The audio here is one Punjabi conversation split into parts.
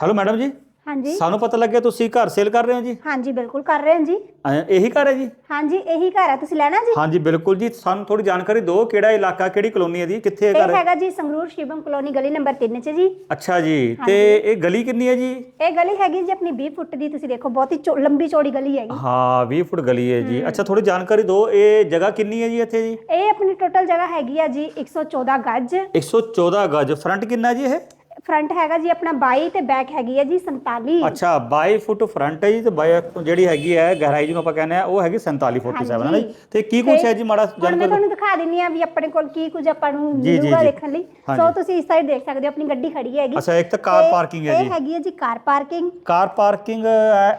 ਹੈਲੋ ਮੈਡਮ ਜੀ? ਹਾਂਜੀ। ਸਾਨੂੰ ਪਤਾ ਲੱਗਿਆ ਤੁਸੀਂ ਘਰ ਸੇਲ ਕਰ ਰਹੇ ਹੋ ਜੀ? ਹਾਂਜੀ ਬਿਲਕੁਲ ਕਰ ਰਹੇ ਹਾਂ ਜੀ। ਅਹ ਇਹੀ ਘਰ ਹੈ ਜੀ? ਹਾਂਜੀ ਇਹੀ ਘਰ ਹੈ। ਤੁਸੀਂ ਲੈਣਾ ਜੀ? ਹਾਂਜੀ ਬਿਲਕੁਲ ਜੀ। ਸਾਨੂੰ ਥੋੜੀ ਜਾਣਕਾਰੀ ਦਿਓ ਕਿਹੜਾ ਇਲਾਕਾ ਕਿਹੜੀ ਕਲੋਨੀ ਹੈ ਜੀ? ਕਿੱਥੇ ਇਹ ਇਹ ਘਰ ਹੈ? ਹੈਗਾ ਜੀ ਸੰਗਰੂਰ ਸ਼ਿਵਮ ਕਲੋਨੀ ਗਲੀ ਨੰਬਰ 3 ਚ ਜੀ। ਅੱਛਾ ਜੀ ਤੇ ਇਹ ਗਲੀ ਕਿੰਨੀ ਹੈ ਜੀ? ਇਹ ਗਲੀ ਹੈਗੀ ਜੀ ਆਪਣੀ 20 ਫੁੱਟ ਦੀ ਤੁਸੀਂ ਦੇਖੋ ਬਹੁਤ ਹੀ ਚੌ- ਲੰਬੀ ਚੌੜੀ ਗਲੀ ਹੈਗੀ। ਹਾਂ 20 ਫੁੱਟ ਗਲੀ ਹੈ ਜੀ। ਅੱਛਾ ਥੋੜੀ ਜਾਣਕਾਰੀ ਦਿਓ ਇਹ ਜਗ੍ਹਾ ਕਿੰਨੀ ਹੈ ਜੀ ਇੱਥੇ ਜੀ? ਇਹ ਆਪਣੀ ਟੋਟਲ ਜਗ੍ਹਾ ਹੈਗੀ ਆ ਜੀ 114 ਗੱਜ। 114 ਗਜ। ਫਰੰਟ ਕਿੰਨਾ ਜੀ ਇਹ? ਫਰੰਟ ਹੈਗਾ ਜੀ ਆਪਣਾ 22 ਤੇ ਬੈਕ ਹੈਗੀ ਹੈ ਜੀ 47 ਅੱਛਾ 22 ਫੁੱਟ ਫਰੰਟ ਹੈ ਜੀ ਤੇ 22 ਜਿਹੜੀ ਹੈਗੀ ਹੈ ਗਹਿਰਾਈ ਜਿਹਨੂੰ ਆਪਾਂ ਕਹਿੰਦੇ ਆ ਉਹ ਹੈਗੀ 47 47 ਹੈ ਨਾ ਜੀ। ਤੇ ਕੀ ਕੁਛ ਹੈ ਜੀ ਮਾੜਾ ਹੁਣ ਮੈਂ ਜਾਣਕਾਰੀ ਤੁਹਾਨੂੰ ਦਿਖਾ ਦਿੰਨੀ ਆ ਵੀ ਆਪਣੇ ਕੋਲ ਕੀ ਕੁਝ ਆਪਾਂ ਨੂੰ ਮਿਲੂਗਾ। ਦੇਖਣ ਲਈ। ਸੋ ਤੁਸੀਂ ਇਸ ਸਾਈਡ ਦੇਖ ਸਕਦੇ ਹੋ ਆਪਣੀ ਗੱਡੀ ਖੜੀ ਹੈਗੀ ਅੱਛਾ ਇੱਕ ਤਾਂ ਕਾਰ ਪਾਰਕਿੰਗ ਹੈ ਜੀ ਇਹ ਹੈਗੀ ਹੈ ਜੀ car parking car parking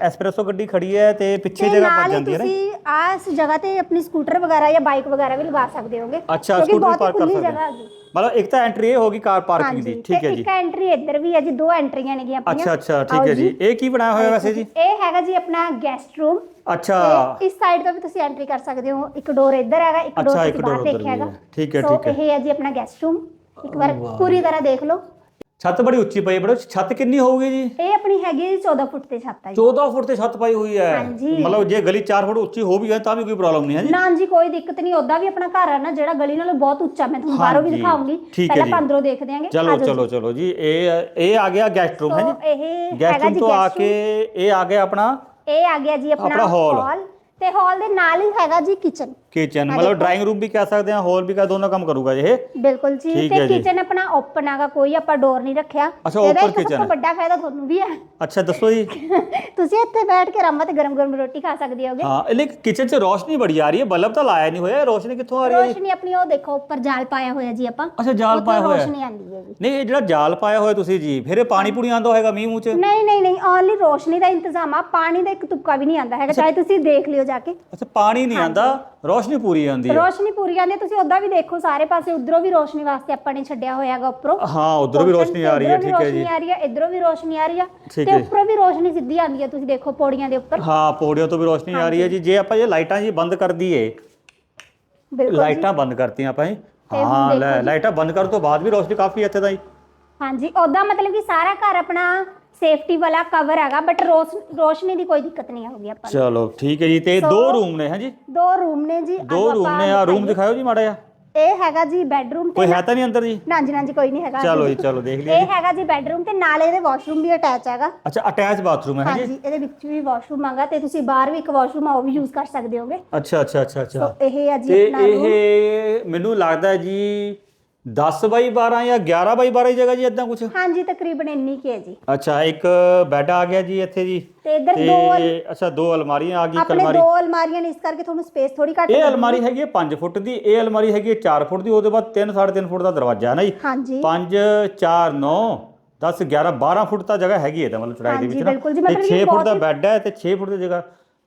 S-Presso ਗੱਡੀ ਖੜੀ ਹੈ ਤੇ ਪਿੱਛੇ ਜਗ੍ਹਾ ਬਚ ਜਾਂਦੀ ਹੈ ਨਾ। ਤੁਸੀਂ ਆ ਇਸ ਜਗ੍ਹਾ ਤੇ ਆਪਣੀ ਸਕੂਟਰ ਵਗੈਰਾ ਜਾਂ ਬਾਈਕ ਵਗੈਰਾ ਵੀ ਲਗਾ ਸਕਦੇ ਹੋਗੇ ਅੱਛਾ ਸਕੂਟਰ ਪਾਰਕ ਕਰ ਸਕਦੇ ਹਾਂ। ਮਤਲਬ ਇੱਕ ਤਾਂ ਐਂਟਰੀ ਇਹ ਹੋਗੀ ਕਾਰ ਪਾਰਕਿੰਗ ਦੀ ਠੀਕ ਹੈ ਜੀ। ਇੱਕ ਐਂਟਰੀ ਇੱਧਰ ਵੀ ਹੈ ਜੀ ਦੋ ਐਂਟਰੀਆਂ ਨੇਗੀਆਂ ਆਪਣੀਆਂ। ਅੱਛਾ ਅੱਛਾ ਠੀਕ ਹੈ ਜੀ। ਇਹ ਕੀ ਬਣਾਇਆ ਹੋਇਆ ਵੈਸੇ ਜੀ? ਇਹ ਹੈਗਾ ਜੀ ਆਪਣਾ ਗੈਸਟ ਰੂਮ ਅੱਛਾ। ਇਸ ਸਾਈਡ ਤੋਂ ਵੀ ਤੁਸੀਂ ਐਂਟਰੀ ਕਰ ਸਕਦੇ ਹੋ। ਇੱਕ ਡੋਰ ਇੱਧਰ ਹੈਗਾ ਇੱਕ ਡੋਰ ਤੁਸੀਂ ਬਾਹਰ ਦੇਖਿਆ ਹੈਗਾ। ਠੀਕ ਹੈ, ਸੋ ਠੀਕ ਹੈ। ਇਹ ਹੈ ਜੀ ਆਪਣਾ ਗੈਸਟ ਰੂਮ ਇੱਕ ਵਾਰ ਪੂਰੀ ਤਰ੍ਹਾਂ ਦੇਖ ਲਓ। ਛੱਤ ਬੜੀ ਉੱਚੀ ਪਈ ਬੜਾ ਛੱਤ ਕਿੰਨੀ ਹੋਊਗੀ ਜੀ? ਇਹ ਆਪਣੀ ਹੈਗੀ ਜੀ 14 ਫੁੱਟ ਤੇ ਛੱਤ ਹੈ ਜੀ। 14 ਫੁੱਟ ਤੇ ਛੱਤ ਪਾਈ ਹੋਈ ਹੈ। ਹਾਂਜੀ। ਮਤਲਬ ਜੇ ਗਲੀ 4 ਫੁੱਟ ਉੱਚੀ ਹੋ ਵੀ ਹੈ ਤਾਂ ਵੀ ਕੋਈ ਪ੍ਰੋਬਲਮ ਨਹੀਂ ਹੈ ਜੀ। ਨਾ ਜੀ ਕੋਈ ਦਿੱਕਤ ਨਹੀਂ ਉਦਾਂ ਵੀ ਆਪਣਾ ਘਰ ਹੈ ਨਾ ਜਿਹੜਾ ਗਲੀ ਨਾਲੋਂ ਬਹੁਤ ਉੱਚਾ ਮੈਂ ਤੁਹਾਨੂੰ ਬਾਹਰੋਂ ਵੀ ਹਾਂਜੀ, ਦਿਖਾਉਂਗੀ। ਠੀਕ ਹੈ ਪਹਿਲਾਂ ਜੀ। ਆਪਾਂ ਅੰਦਰੋਂ ਦੇਖ ਦਿਆਂਗੇ। ਚਲੋ ਚਲੋ ਚਲੋ ਜੀ ਇਹ ਇਹ ਆ ਗਿਆ ਗੈਸਟ ਰੂਮ ਹੈ ਜੀ। ਇਹ ਗੈਸਟ ਹੈਗਾ ਰੂਮ ਜੀ ਤੋਂ ਆ guest ਕੇ ਇਹ ਆ ਗਿਆ ਆਪਣਾ। ਇਹ ਆ ਗਿਆ ਜੀ ਆਪਣਾ ਆਪਣਾ hall। ਹਾਲ ਤੇ ਹਾਲ ਦੇ ਨਾਲ ਹੀ ਹੈਗਾ ਜੀ ਕਿਚਨ ਕਿਚਨ ਮਤਲਬ ਡਰਾਇੰਗ ਰੂਮ ਵੀ ਕਹਿ ਸਕਦੇ ਹਾਂ ਹਾਲ ਵੀ ਕਹਿ ਦੋਨੋਂ ਕੰਮ ਕਰੂਗਾ ਇਹ। ਬਿਲਕੁਲ ਜੀ ਠੀਕ ਤੇ ਜੀ। ਕਿਚਨ ਆਪਣਾ ਓਪਨ ਹੈਗਾ ਕੋਈ ਆਪਾਂ ਡੋਰ ਨਹੀਂ ਰੱਖਿਆ। ਅੱਛਾ, open ਇੱਕ ਸਭ kitchen ਤੋਂ ਹੈ। ਵੱਡਾ ਫਾਇਦਾ ਤੁਹਾਨੂੰ ਵੀ ਹੈ। ਅੱਛਾ ਦੱਸੋ ਜੀ। ਤੁਸੀਂ ਇੱਥੇ ਬੈਠ ਕੇ ਆਰਾਮ ਨਾਲ ਗਰਮ ਗਰਮ ਰੋਟੀ ਖਾ ਸਕਦੇ ਹੋਗੇ। ਹਾਂ ਇਹ ਲੇਕਿਨ ਕਿਚਨ 'ਚ ਰੋਸ਼ਨੀ ਬੜੀ ਆ ਰਹੀ ਹੈ ਬਲਬ ਤਾਂ ਲਾਇਆ ਨਹੀਂ ਹੋਇਆ ਇਹ ਰੋਸ਼ਨੀ ਕਿੱਥੋਂ ਆ ਰਹੀ ਹੈ ਜੀ? ਰੋਸ਼ਨੀ ਆਪਣੀ ਉਹ ਦੇਖੋ ਉੱਪਰ ਜਾਲ ਪਾਇਆ ਹੋਇਆ ਜੀ ਆਪਾਂ। ਅੱਛਾ ਜਾਲ ਉੱਥੋਂ ਪਾਇਆ ਹੋਇਆ। ਹੈ। ਰੋਸ਼ਨੀ ਆਉਂਦੀ ਹੈ ਜੀ। ਨਹੀਂ ਇਹ ਜਿਹੜਾ ਜਾਲ ਪਾਇਆ ਹੋਇਆ ਤੁਸੀਂ ਜੀ ਫਿਰ ਇਹ ਪਾਣੀ ਪੂਣੀ ਆਉਂਦਾ ਹੋਏਗਾ ਮੀਂਹ ਮੂੰਹ 'ਚ? ਨਹੀਂ ਨਹੀਂ ਨਹੀਂ ਓਨਲੀ ਰੋਸ਼ਨੀ ਦਾ ਇੰਤਜ਼ਾਮ ਆ ਪਾਣੀ ਦਾ ਇੱਕ ਤੁਪਕਾ ਵੀ ਨਹੀਂ ਆਉਂਦਾ ਹੈਗਾ ਚਾਹੇ ਤੁਸੀਂ ਦੇਖ ਲਿਓ ਜਾ ਕੇ? ਅੱਛਾ ਪਾਣੀ ਨਹੀਂ ਆਉਂਦਾ ਰੋਸ਼ਨੀ ਪੂਰੀ ਆਉਂਦੀ ਹੈ। ਰੋਸ਼ਨੀ ਪੂਰੀ ਆਉਂਦੀ ਹੈ। ਤੁਸੀਂ ਉਦਾਂ ਵੀ ਦੇਖੋ ਸਾਰੇ ਪਾਸੇ ਉਧਰੋਂ ਵੀ ਰੋਸ਼ਨੀ ਵਾਸਤੇ ਆਪਾਂ ਨੇ ਛੱਡਿਆ ਹੋਇਆ ਹੈਗਾ ਉੱਪਰੋਂ। ਹਾਂ ਉਧਰੋਂ ਵੀ ਰੋਸ਼ਨੀ ਆ ਰਹੀ ਹੈ ਠੀਕ ਹੈ ਜੀ। ਰੋਸ਼ਨੀ ਆ ਰਹੀ ਹੈ ਇਧਰੋਂ ਵੀ ਰੋਸ਼ਨੀ ਆ ਰਹੀ ਠੀਕ ਤੇ ਹੈ। ਉੱਪਰੋਂ ਵੀ ਰੋਸ਼ਨੀ ਸਿੱਧੀ ਆਉਂਦੀ ਹੈ ਤੁਸੀਂ ਦੇਖੋ ਪੌੜੀਆਂ ਦੇ ਉੱਪਰ। ਹਾਂ ਪੌੜੀਆਂ ਤੋਂ ਵੀ ਰੋਸ਼ਨੀ ਆ ਰਹੀ ਹੈ ਜੀ। ਜੇ ਆਪਾਂ ਇਹ ਲਾਈਟਾਂ ਜੀ ਬੰਦ ਕਰ ਦਈਏ ਬਿਲਕੁਲ ਲਾਈਟਾਂ ਬੰਦ ਕਰਤੀਆਂ ਆਪਾਂ ਹਾਂ ਲਾਈਟਾਂ ਬੰਦ ਕਰਨ ਤੋਂ ਬਾਅਦ ਵੀ ਰੋਸ਼ਨੀ ਕਾਫੀ ਇੱਥੇ ਜੀ। ਹਾਂਜੀ ਉਦਾਂ ਮਤਲਬ ਕਿ ਸਾਰਾ ਘਰ ਆਪਣਾ ਸੇਫਟੀ ਵਾਲਾ ਕਵਰ ਹੈਗਾ ਬਟ ਰੋਸ਼ਨੀ ਦੀ ਕੋਈ ਦਿੱਕਤ ਨਹੀਂ ਆਊਗੀ ਆਪਾਂ ਨੂੰ। ਚਲੋ ਠੀਕ ਹੈ ਜੀ ਤੇ ਦੋ ਰੂਮ ਨੇ ਹੈ ਜੀ ਦੋ ਰੂਮ ਨੇ ਜੀ ਦੋ ਰੂਮ ਆਪਾਂ ਨੇ ਆ ਰੂਮ। ਦਿਖਾਓ ਜੀ ਮਾੜਾ ਜਿਹਾ। ਇਹ ਹੈਗਾ ਜੀ ਬੈੱਡਰੂਮ ਤੇ ਕੋਈ ਹੈ ਤਾਂ ਨਹੀਂ ਅੰਦਰ ਜੀ? ਨਾ ਜੀ ਨਾ ਜੀ ਕੋਈ ਨਹੀਂ ਹੈਗਾ ਚਲੋ ਜੀ ਚਲੋ ਦੇਖ ਲਈਏ ਇਹ ਹੈਗਾ ਜੀ ਬੈੱਡਰੂਮ ਤੇ ਨਾਲ ਇਹਦੇ ਵਾਸ਼ਰੂਮ ਵੀ ਅਟੈਚ ਹੈਗਾ। ਅੱਛਾ ਅਟੈਚ ਬਾਥਰੂਮ ਹੈ ਜੀ ਹਾਂਜੀ ਇਹਦੇ ਵਿੱਚ ਵੀ ਵਾਸ਼ਰੂਮ ਹੈਗਾ ਤੇ ਤੁਸੀਂ ਬਾਹਰ ਵੀ ਇੱਕ ਵਾਸ਼ਰੂਮ ਆ ਉਹ ਵੀ ਯੂਜ਼ ਕਰ ਸਕਦੇ ਹੋਗੇ। ਅੱਛਾ ਅੱਛਾ ਅੱਛਾ ਅੱਛਾ। ਇਹ ਹੈ ਜੀ ਤੇ ਆਪਣਾ room। ਇਹ ਮੈਨੂੰ ਲੱਗਦਾ ਹੈ ਜੀ 10 ਬਾਈ 12 ਜਾਂ 11 ਬਾਈ 12 ਦੀ ਜਗ੍ਹਾ ਜੀ ਇਦਾਂ ਕੁਝ ਹਾਂਜੀ ਤਕਰੀਬਨ ਇੰਨੀ ਕੀ ਹੈ ਜੀ। ਅੱਛਾ ਇੱਕ ਬੈੱਡ ਆ ਗਿਆ ਜੀ ਇੱਥੇ ਜੀ। ਤੇ ਇੱਧਰ ਤੇ ਦੋ ਅੱਛਾ ਦੋ ਅਲਮਾਰੀਆਂ ਆ ਗਈ ਇੱਕ ਆਪਣੇ ਅਲਮਾਰੀ। ਦੋ ਅਲਮਾਰੀਆਂ ਨੇ ਇਸ ਕਰਕੇ ਤੁਹਾਨੂੰ ਸਪੇਸ ਥੋੜੀ ਘੱਟ ਇਹ ਅਲਮਾਰੀ ਹੈਗੀ ਹੈ 5 ਫੁੱਟ ਦੀ ਇਹ ਅਲਮਾਰੀ ਹੈਗੀ ਹੈ 4 ਫੁੱਟ ਦੀ ਉਹਦੇ ਬਾਅਦ 3 3.5 ਫੁੱਟ ਦਾ ਦਰਵਾਜ਼ਾ ਹੈ ਨਾ ਜੀ। ਹਾਂਜੀ। 5 4 9 10 11 12 ਫੁੱਟ ਤਾਂ ਜਗ੍ਹਾ ਹੈਗੀ ਹੈ ਤਾਂ ਮਤਲਬ ਚੜਾਈ ਦੇ ਹਾਂਜੀ, ਵਿੱਚ ਨਾ। ਬਿਲਕੁਲ ਜੀ, ਤੇ ਮਤਲਬ 6 ਕਿ ਫੁੱਟ ਦਾ ਬਹੁਤ- ਬੈੱਡ ਹੈ ਤੇ 6 ਫੁੱਟ ਦੀ ਜਗ੍ਹਾ।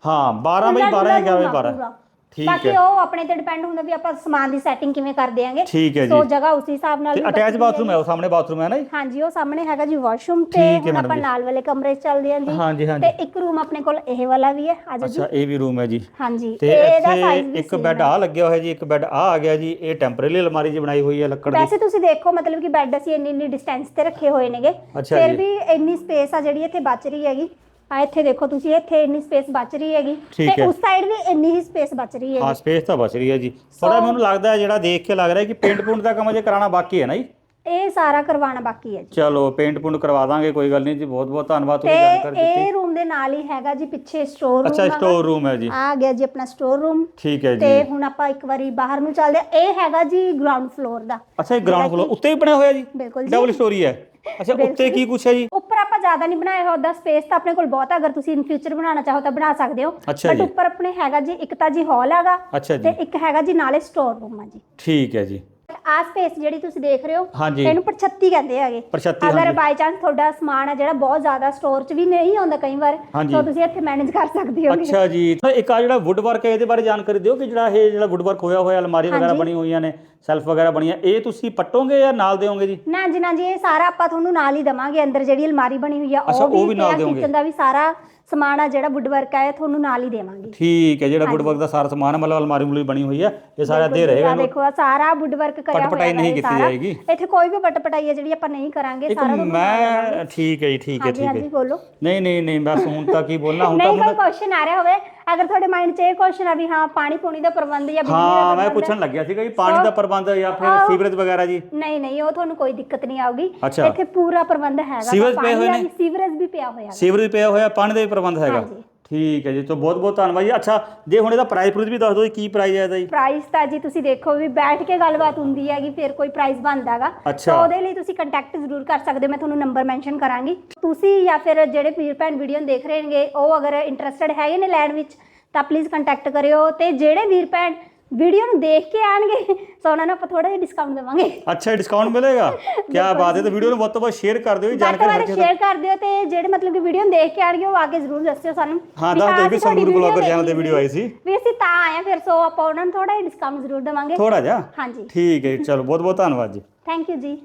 ਹਾਂ 12 ਬਾਈ 12 ਜਾਂ 11 ਬਾਈ 12 ਠੀਕ ਬਾਕੀ ਹੈ। ਉਹ ਆਪਣੇ ਤੇ ਡਿਪੈਂਡ ਹੁੰਦਾ ਵੀ ਆਪਾਂ ਸਮਾਨ ਦੀ ਸੈਟਿੰਗ ਕਿਵੇਂ ਕਰ ਦੇਾਂਗੇ ਠੀਕ ਹੈ ਸੋ ਜੀ। ਜਗ੍ਹਾ ਉਸ ਹਿਸਾਬ ਨਾਲ ਤੇ ਅਟੈਚ ਬਾਥਰੂਮ ਹੈ ਉਹ ਸਾਹਮਣੇ ਬਾਥਰੂਮ ਹੈ ਨਾ ਜੀ? ਹਾਂਜੀ ਉਹ ਸਾਹਮਣੇ ਹੈਗਾ ਜੀ ਵਾਸ਼ਰੂਮ ਤੇ। ਹੁਣ ਆਪਾਂ। ਨਾਲ ਵਾਲੇ ਕਮਰੇ 'ਚ ਚੱਲਦੇ ਹਾਂ ਜੀ। ਹਾਂਜੀ ਤੇ ਹਾਂਜੀ ਇੱਕ ਰੂਮ ਆਪਣੇ ਕੋਲ ਇਹ ਵਾਲਾ ਵੀ ਹੈ ਆਜੋ ਜੀ। ਅੱਛਾ ਇਹ ਵੀ ਰੂਮ ਹੈ ਜੀ। ਹਾਂਜੀ ਤੇ ਇਹਦਾ ਵੀ ਇੱਕ ਬੈੱਡ। ਆ ਲੱਗਿਆ ਹੋਇਆ ਜੀ ਇੱਕ ਬੈੱਡ ਆ ਆ ਗਿਆ ਜੀ ਇਹ ਟੈਂਪਰੇਰੀ ਅਲਮਾਰੀ ਜੀ ਬਣਾਈ ਹੋਈ ਹੈ ਲੱਕੜ ਦੀ। ਵੈਸੇ ਤੁਸੀਂ ਦੇਖੋ ਮਤਲਬ ਕਿ ਬੈੱਡ ਅਸੀਂ ਇੰਨੀ ਇੰਨੀ ਡਿਸਟੈਂਸ ਤੇ ਰੱਖੇ ਹੋਏ ਨੇਗੇ। ਫਿਰ। ਵੀ ਇੰਨੀ ਸਪੇਸ ਆ ਜਿਹੜੀ ਇੱਥੇ ਬਚ ਰਹੀ ਹੈਗੀ। ਆ ਇੱਥੇ ਦੇਖੋ ਤੁਸੀਂ ਇੱਥੇ ਇੰਨੀ ਸਪੇਸ ਬਚ ਰਹੀ ਹੈਗੀ। ਠੀਕ ਤੇ ਹੈ। ਉਸ ਸਾਈਡ ਵੀ ਇੰਨੀ ਹੀ ਸਪੇਸ ਬਚ ਰਹੀ ਹਾਂ ਹੈਗੀ ਸਪੇਸ ਤਾਂ ਬਚ ਰਹੀ ਹੈ ਜੀ। ਥੋੜਾ ਮੈਨੂੰ ਲੱਗਦਾ ਹੈ ਜਿਹੜਾ ਦੇਖ ਕੇ ਲੱਗ ਰਿਹਾ ਕਿ ਪੇਂਟ ਪੁੰਟ ਦਾ ਕੰਮ ਅਜੇ ਕਰਾਉਣਾ ਬਾਕੀ ਹੈ ਨਾ ਜੀ? ਇਹ ਸਾਰਾ ਕਰਵਾਉਣਾ ਬਾਕੀ ਹੈ ਜੀ। ਚਲੋ ਪੇਂਟ ਪੁੰਟ ਕਰਵਾ ਦਾਂਗੇ ਕੋਈ ਗੱਲ ਨਹੀਂ ਜੀ। ਬਹੁਤ ਬਹੁਤ ਧੰਨਵਾਦ ਤੁਸੀਂ ਜਾਣਕਾਰੀ ਤੇ ਦਿੱਤੀ। ਇਹ ਰੂਮ ਦੇ ਨਾਲ ਹੀ ਹੈਗਾ ਜੀ ਪਿੱਛੇ ਸਟੋਰ ਰੂਮ ਅੱਛਾ ਸਟੋਰ ਰੂਮ ਹੈ ਜੀ। ਆ ਗਿਆ ਜੀ ਆਪਣਾ ਸਟੋਰ ਰੂਮ ਠੀਕ ਹੈ ਤੇ ਜੀ। ਹੁਣ ਆਪਾਂ ਇੱਕ ਵਾਰੀ ਬਾਹਰ ਨੂੰ ਚੱਲਦੇ ਹਾਂ। ਇਹ ਹੈਗਾ ਜੀ ਗਰਾਊਂਡ ਫਲੋਰ ਦਾ। ਅੱਛਾ ਇਹ ਗਰਾਊਂਡ ਫਲੋਰ ਉੱਤੇ ਹੀ ਬਣਿਆ ਹੋਇਆ ਜੀ? ਬਿਲਕੁਲ ਜੀ। ਡਬਲ ਸਟੋਰੀ ਹੈ। ਅੱਛਾ ਉੱਤੇ ਕੀ ਕੁਛ ਹੈ ਜੀ? ਉੱਪਰ ਆਪਾਂ ਜ਼ਿਆਦਾ ਨਹੀਂ ਬਣਾਇਆ ਹੋਇਆ ਉਹਦਾ ਸਪੇਸ ਤਾਂ ਆਪਣੇ ਕੋਲ ਬਹੁਤ ਹੈ ਅਗਰ ਤੁਸੀਂ ਇਨ ਫਿਊਚਰ ਬਣਾਉਣਾ ਚਾਹੋ ਤਾਂ ਬਣਾ ਸਕਦੇ ਹੋ। ਅੱਛਾ ਬਟ ਜੀ। ਉੱਪਰ ਆਪਣੇ ਹੈਗਾ ਜੀ ਇੱਕ ਤਾਂ ਜੀ ਹਾਲ ਹੈਗਾ ਅੱਛਾ ਤੇ ਜੀ। ਇੱਕ ਹੈਗਾ ਜੀ ਨਾਲੇ ਸਟੋਰ ਰੂਮ ਆ ਜੀ। ਠੀਕ ਹੈ ਜੀ। ਆ ਸਪੇਸ ਜਿਹੜੀ ਤੁਸੀਂ ਦੇਖ ਰਹੇ ਹੋ ਹਾਂਜੀ। ਇਹਨੂੰ ਪਰਛੱਤੀ ਕਹਿੰਦੇ ਹੈਗੇ ਅਗਰ ਹਾਂਜੀ। ਬਾਈ ਚਾਂਸ ਤੁਹਾਡਾ ਸਮਾਨ ਹੈ ਜਿਹੜਾ ਬਹੁਤ ਜ਼ਿਆਦਾ ਸਟੋਰ 'ਚ ਵੀ ਨਹੀਂ ਆਉਂਦਾ ਕਈ ਵਾਰ ਹਾਂਜੀ। ਤਾਂ ਤੁਸੀਂ ਇੱਥੇ ਮੈਨੇਜ ਕਰ ਸਕਦੇ ਹੋ ਅੱਛਾ ਜੀ ਤਾਂ ਇੱਕ ਆ ਜਿਹੜਾ ਵੁੱਡ ਵਰਕ ਹੈ ਇਹਦੇ ਬਾਰੇ ਜਾਣਕਾਰੀ ਦਿਓ ਕਿ ਜਿਹੜਾ ਇਹ ਜਿਹੜਾ ਵੁੱਡ ਵਰਕ ਹੋਇਆ ਹੋਇਆ ਅਲਮਾਰੀ ਵਗੈਰਾ ਹਾਂਜੀ। ਬਣੀ ਹੋਈਆਂ ਨੇ ਸੈਲਫ ਵਗੈਰਾ ਬਣੀਆਂ ਇਹ ਤੁਸੀਂ ਪੱਟੋਗੇ ਜਾਂ ਨਾਲ ਦਿਓਗੇ ਜੀ ਨਾ ਜੀ ਨਾ ਜੀ ਇਹ ਸਾਰਾ ਆਪਾਂ ਤੁਹਾਨੂੰ ਨਾਲ ਹੀ ਦਵਾਂਗੇ ਅੰਦਰ ਜਿਹੜੀ ਅਲਮਾਰੀ ਬਣੀ ਹੋਈ ਆ ਅੱਛਾ, ਉਹ ਵੀ ਨਾਲ ਦਿਓਗੇ। ਕਿਚਨ ਦਾ ਵੀ ਸਾਰਾ ਸਮਾਨ ਆ ਜਿਹੜਾ ਵੁੱਡ ਵਰਕ ਇਹ ਤੁਹਾਨੂੰ ਨਾਲ ਹੀ ਦੇਵਾਂਗੇ। ਠੀਕ ਹੈ ਜਿਹੜਾ ਵੁੱਡਵਰਕ ਦਾ ਸਾਰਾ ਸਮਾਨ ਮਤਲਬ ਅਲਮਾਰੀ ਮੁਲੀ ਬਣੀ ਹੋਈ ਹੈ ਇਹ ਸਾਰਾ ਦੇ ਰਹੇਗਾ ਆ ਦੇਖੋ ਆ ਸਾਰਾ ਵੁੱਡ ਵਰਕ ਕਰਿਆ ਹੋਇਆ ਪਟਪਟਾਈ ਨਹੀਂ ਹੈ ਕੀਤੀ ਸਾਰਾ। ਜਾਏਗੀ। ਇੱਥੇ ਕੋਈ ਵੀ ਪਟਪਟਾਈ ਹੈ ਜਿਹੜੀ ਆਪਾਂ ਨਹੀਂ ਕਰਾਂਗੇ ਇੱਕ ਸਾਰਾ ਤੁਹਾਨੂੰ ਮੈਂ ਠੀਕ ਹੈ ਜੀ ਠੀਕ ਹੈ ਹਾਂਜੀ ਠੀਕ ਹਾਂਜੀ ਹੈ ਬੋਲੋ। ਨਹੀਂ ਨਹੀਂ ਨਹੀਂ ਬਸ ਹੁਣ ਤਾਂ ਕੀ ਬੋਲਣਾ ਹੁਣ ਤਾਂ ਨਹੀਂ ਕੋਈ ਕੁਐਸਚਨ ਆ ਰਿਹਾ ਹੋਵੇ। ਅਗਰ ਤੁਹਾਡੇ ਮਾਈਂਡ 'ਚ ਇਹ ਕੁਐਸਚਨ ਆ ਵੀ ਹਾਂ ਪਾਣੀ ਪੂਣੀ ਦਾ ਪ੍ਰਬੰਧ ਜਾਂ ਬਿਜਲੀ ਦਾ ਹਾਂ ਮੈਂ ਪ੍ਰਬੰਧ ਪੁੱਛਣ ਲੱਗਿਆ ਸੀਗਾ ਜੀ ਪਾਣੀ ਦਾ ਪ੍ਰਬੰਧ ਜਾਂ ਫਿਰ ਆਹ। ਸੀਵਰੇਜ ਵਗੈਰਾ ਜੀ ਨਹੀਂ ਨਹੀਂ ਉਹ ਤੁਹਾਨੂੰ ਕੋਈ ਦਿੱਕਤ ਨਹੀਂ ਆਊਗੀ ਅੱਛਾ। ਇੱਥੇ ਪੂਰਾ ਪ੍ਰਬੰਧ ਹੈਗਾ ਸੀਵਰੇਜ ਪਏ ਹੋਏ ਦਾ ਨੇ? ਵੀ, ਸੀਵਰੇਜ ਵੀ ਪਿਆ ਹੋਇਆ ਹੈ ਸੀਵਰੇਜ ਪਿਆ ਹੋਇਆ ਪਾਣੀ ਦਾ ਵੀ ਪ੍ਰਬੰਧ ਹੈਗਾ ਹਾਂਜੀ। ਠੀਕ ਹੈ ਜੀ ਤਾਂ ਬਹੁਤ ਬਹੁਤ ਧੰਨਵਾਦ ਜੀ। ਅੱਛਾ ਜੇ ਹੁਣ ਇਹਦਾ ਪ੍ਰਾਈਸ ਪ੍ਰੂਸ ਵੀ ਦੱਸ ਦਿਓ ਜੀ ਕੀ ਪ੍ਰਾਈਸ ਹੈ ਇਹਦਾ ਜੀ? ਪ੍ਰਾਈਸ ਤਾਂ ਜੀ ਤੁਸੀਂ ਦੇਖੋ ਵੀ ਬੈਠ ਕੇ ਗੱਲਬਾਤ ਹੁੰਦੀ ਹੈਗੀ ਫਿਰ ਕੋਈ ਪ੍ਰਾਈਸ ਬਣਦਾਗਾ ਅੱਛਾ। ਤਾਂ ਉਹਦੇ ਲਈ ਤੁਸੀਂ ਕੰਟੈਕਟ ਜ਼ਰੂਰ ਕਰ ਸਕਦੇ ਹੋ ਮੈਂ ਤੁਹਾਨੂੰ ਨੰਬਰ ਮੈਂਸ਼ਨ ਕਰਾਂਗੀ। ਤੁਸੀਂ ਜਾਂ ਫਿਰ ਜਿਹੜੇ ਵੀਰ ਭੈਣ ਵੀਡੀਓ ਦੇਖ ਰਹੇ ਨੇਗੇ ਉਹ ਅਗਰ ਇੰਟਰਸਟਿਡ ਹੈਗੇ ਨੇ ਲੈਣ ਵਿੱਚ ਤਾਂ ਪਲੀਜ਼ ਕੰਟੈਕਟ ਕਰਿਓ। ਤੇ ਜਿਹੜੇ ਵੀਰ ਭੈਣ ਵੀਡੀਓ ਨੂੰ ਦੇਖ ਕੇ ਆਣਗੇ ਤਾਂ ਉਹਨਾਂ ਨੂੰ ਆਪਾਂ ਥੋੜਾ ਜਿਹਾ ਡਿਸਕਾਊਂਟ ਦੇਵਾਂਗੇ। ਅੱਛਾ ਡਿਸਕਾਊਂਟ ਮਿਲੇਗਾ? ਕੀ ਬਾਤ ਹੈ ਤਾਂ ਵੀਡੀਓ ਨੂੰ ਵੱਧ ਤੋਂ ਵੱਧ ਸ਼ੇਅਰ ਕਰ ਦਿਓ ਤੋਂ ਜਾਣਕਾਰੀ ਹਰ ਕਿਸੇ ਸ਼ੇਅਰ ਕਰ ਦਿਓ ਤੇ ਜਿਹੜੇ ਮਤਲਬ ਕਿ ਵੀਡੀਓ ਨੂੰ ਦੇਖ ਕੇ ਆਣਗੇ ਉਹ ਆ ਕੇ ਜ਼ਰੂਰ ਦੱਸਿਓ ਸਾਨੂੰ। ਹਾਂ ਦੱਸ ਦਿਓ ਵੀ video ਬਲੌਗਰ ਚੈਨਲ ਤੇ ਵੀਡੀਓ ਆਈ ਸੀ। ਵੀ ਅਸੀਂ ਤਾਂ ਆਏ ਆ ਫਿਰ ਸੋ ਆਪਾਂ ਉਹਨਾਂ ਨੂੰ ਥੋੜਾ ਜਿਹਾ ਡਿਸਕਾਊਂਟ ਜ਼ਰੂਰ ਦੇਵਾਂਗੇ। ਥੋੜਾ ਜਿਹਾ? ਹਾਂਜੀ। ਠੀਕ ਹੈ ਚਲੋ ਬਹੁਤ ਬਹੁਤ ਧੰਨਵਾਦ ਜੀ। ਥੈਂਕ ਯੂ ਜੀ।